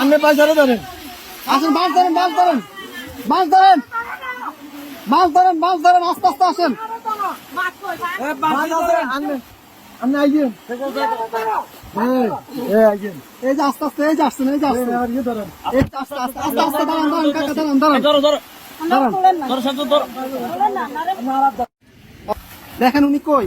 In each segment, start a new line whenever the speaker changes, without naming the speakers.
আপনি পাঁচ ধরে ধরেন। আসেন মাছ ধরেন মাছ ধরেন। মাছ ধরেন। মাছ ধরেন মাছ ধরেন আস্তে আস্তে আসেন। আপনি আইয়েন। এই, যে আস্তে আস্তে এই যে আসছেন এই যে আসছেন। এই আস্তে আস্তে আস্তে আস্তে দাঁড়ান দাঁড়ান কাকা দাঁড়ান দাঁড়ান।
ধরো ধরো।
দাঁড়ান।
ধরো শান্ত ধরো।
দেখেন উনি কই?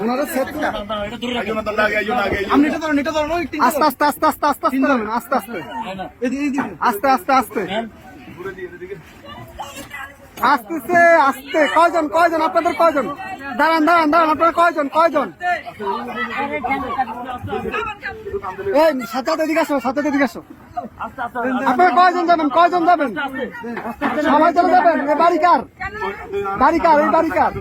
ওনারা set করে- আপনি এটা ধরুন, এটা ধরুন, ওই আস্তে আস্তে আস্তে আস্তে আস্তে আস্তে ধরুন, আস্তে আস্তে। আস্তে আস্তে। আস্তে আসতেছে আসতে। কয়জন কয়জন? আপনাদের কয়জন? দাঁড়ান দাঁড়ান দাঁড়ান আপনাদের কয়জন কয়জন? এই সাথে এদিকে আসো সাথে এদিকে আসো। আপনারা কয়জন যাবেন? কয়জন যাবেন? সবাই চলে যাবেন? এ বাড়ি কার? বাড়ি কার এই বাড়ি কার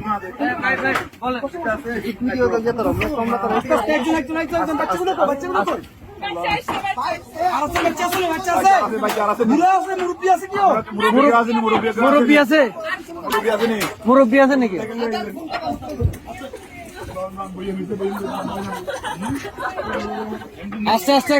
মুরব্বী আছে নাকি? আস্তে আস্তে।